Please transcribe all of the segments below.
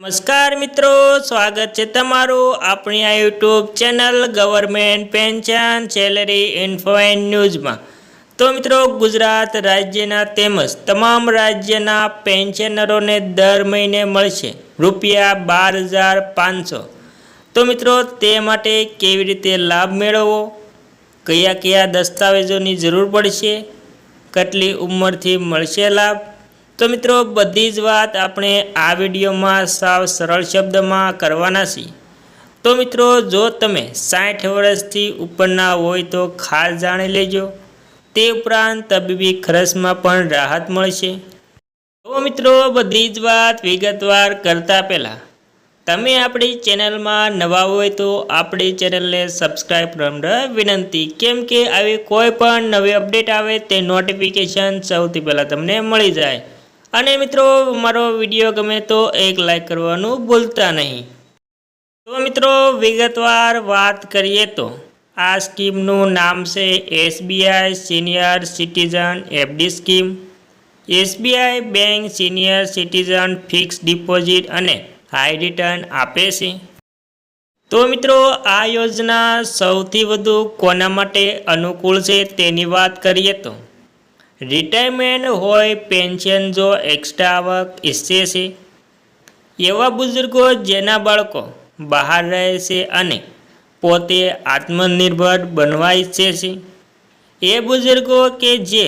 નમસ્કાર મિત્રો, સ્વાગત છે તમારું આપણી આ YouTube channel government pension salary info and ન્યૂઝમાં. તો મિત્રો, ગુજરાત રાજ્યના તેમજ તમામ રાજ્યના પેન્શનરોને દર મહિને મળશે રૂપિયા બાર હજાર પાંચસો. તો મિત્રો, તે માટે કેવી રીતે લાભ મેળવવો? કયા કયા દસ્તાવેજોની જરૂર પડશે? કેટલી ઉંમરથી મળશે લાભ? તો મિત્રો, બધી જ વાત આપણે આ વિડીયોમાં સાવ સરળ શબ્દમાં કરવાના છીએ. તો મિત્રો, જો તમે સાઠ વર્ષથી ઉપરના હોય તો ખાસ જાણી લેજો. તે ઉપરાંત તબીબી ખર્ચમાં પણ રાહત મળશે. તો મિત્રો, બધી જ વાત વિગતવાર કરતા પહેલાં, તમે આપણી ચેનલમાં નવા હોય તો આપણી ચેનલને સબસ્ક્રાઈબ કરવા વિનંતી. કેમ કે આવી કોઈ પણ નવી અપડેટ આવે તે નોટિફિકેશન સૌથી પહેલાં તમને મળી જાય. અને મિત્રો, મારો વીડિયો ગમે તો એક લાઈક કરવાનું ભૂલતા નહીં. તો મિત્રો, વિગતવાર વાત કરીએ તો, આ સ્કીમનું નામ છે SBI senior citizen FD scheme. SBI bank senior citizen fix deposit અને હાઈ રિટર્ન આપે છે. તો મિત્રો, આ યોજના સૌથી વધુ કોના માટે અનુકૂળ છે તેની વાત કરીએ તો રિટાયરમેન્ટ હોય પેન્શન જો એક્સ્ટ્રા આવક ઈચ્છે છે. એવા બુઝુર્ગો જેના બાળકો બહાર રહે છે અને પોતે આત્મનિર્ભર બનવા ઈચ્છે છે. એ બુઝુર્ગો કે જે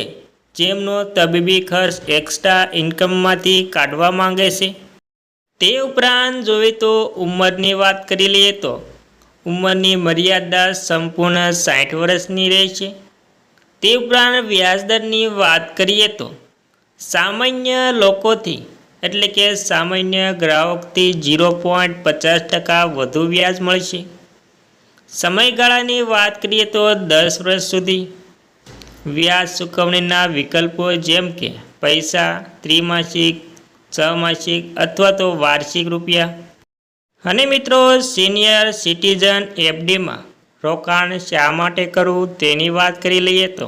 જેમનો તબીબી ખર્ચ એક્સ્ટ્રા ઇન્કમમાંથી કાઢવા માંગે છે. તે ઉપરાંત જોઈએ તો ઉંમરની વાત કરી લઈએ તો ઉંમરની મર્યાદા સંપૂર્ણ સાઠ વર્ષની રહેશે તે ઉપરાંત વ્યાજદરની વાત કરીએ તો સામાન્ય લોકોથી, એટલે કે સામાન્ય ગ્રાહકથી ઝીરો પોઈન્ટ પચાસ ટકા વધુ વ્યાજ મળશે. સમયગાળાની વાત કરીએ તો દસ વર્ષ સુધી. વ્યાજ ચૂકવણીના વિકલ્પો જેમ કે પૈસા, ત્રિમાસિક છમાસિક અથવા તો વાર્ષિક રૂપિયા. અને મિત્રો સિનિયર સિટીઝન એફડીમાં રોકાણ શા માટે કરવું તેની વાત કરી લઈએ તો.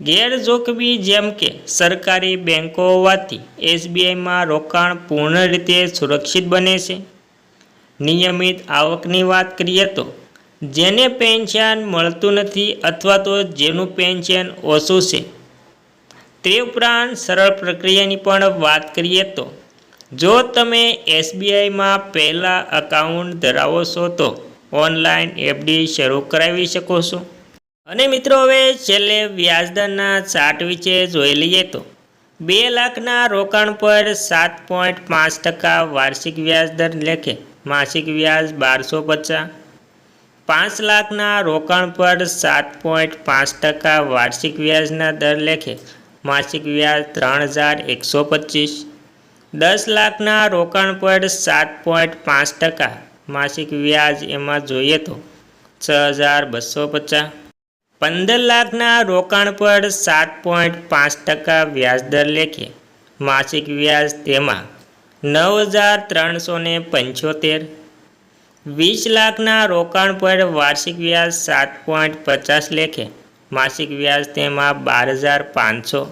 ગેરજોખમી જેમ કે સરકારી બેન્કો હોવાથી એસબીઆઈમાં રોકાણ પૂર્ણ રીતે સુરક્ષિત બને છે. નિયમિત આવકની વાત કરીએ તો, જેને પેન્શન મળતું નથી અથવા તો જેનું પેન્શન ઓછું છે. તે ઉપરાંત સરળ પ્રક્રિયાની પણ વાત કરીએ તો, જો તમે એસબીઆઈમાં પહેલાં અકાઉન્ટ ધરાવો છો તો ઓનલાઈન એફડી શરૂ કરાવી શકો છો. અને મિત્રો, હવે છેલ્લે વ્યાજદરના ચાર્ટ વિશે જોઈ લઈએ તો બે લાખના રોકાણ પર સાત પોઈન્ટ પાંચ ટકા વાર્ષિક વ્યાજદર લેખે માસિક વ્યાજ બારસો પચાસ. પાંચ લાખના રોકાણ પર સાત પોઈન્ટ પાંચ ટકા વાર્ષિક વ્યાજના દર લેખે માસિક વ્યાજ ત્રણ હજાર એકસો પચીસ. દસ લાખના રોકાણ પર સાત પોઈન્ટ પાંચ ટકા માસિક વ્યાજ એમાં જોઈએ તો છ હજાર બસો પચાસ. પંદર લાખના રોકાણ પર સાત પોઈન્ટ પાંચ ટકા વ્યાજદર લેખે માસિક વ્યાજ તેમાં નવ હજાર ત્રણસો ને પંચોતેર. વીસ લાખના રોકાણ પર વાર્ષિક વ્યાજ સાત પોઈન્ટ પચાસ લેખે માસિક વ્યાજ તેમાં બાર હજાર પાંચસો.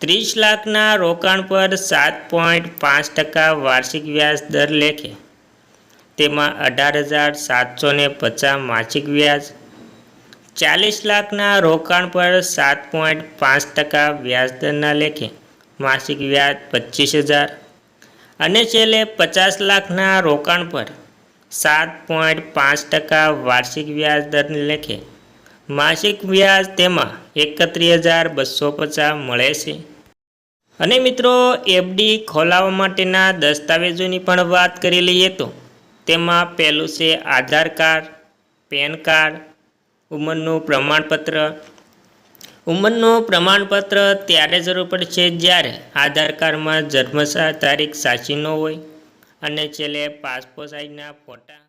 ત્રીસ લાખના રોકાણ પર સાત પોઈન્ટ પાંચ ટકા વાર્ષિક વ્યાજ દર લેખે તેમાં અઢાર હજાર સાતસો ને પચાસ માસિક વ્યાજ, ચાલીસ લાખના રોકાણ પર સાત પોઈન્ટ પાંચ ટકા વ્યાજદરના લેખે માસિક વ્યાજ પચીસ હજાર અને છેલ્લે પચાસ લાખના રોકાણ પર સાત પોઈન્ટ પાંચ ટકા વાર્ષિક વ્યાજ દરને લેખે માસિક વ્યાજ તેમાં એકત્રીસ હજાર બસો પચાસ મળે છે. અને મિત્રો, એફડી ખોલાવવા માટેના દસ્તાવેજોની પણ વાત કરી લઈએ તો તેમાં પહેલું છે આધાર કાર્ડ, પેન કાર્ડ, ઉંમરનું પ્રમાણપત્ર. ઉંમરનું પ્રમાણપત્ર ત્યારે જરૂર પડશે જ્યારે આધાર કાર્ડમાં જન્મ તારીખ સાચી ન હોય અને છેલ્લે પાસપોર્ટ સાઇઝના ફોટા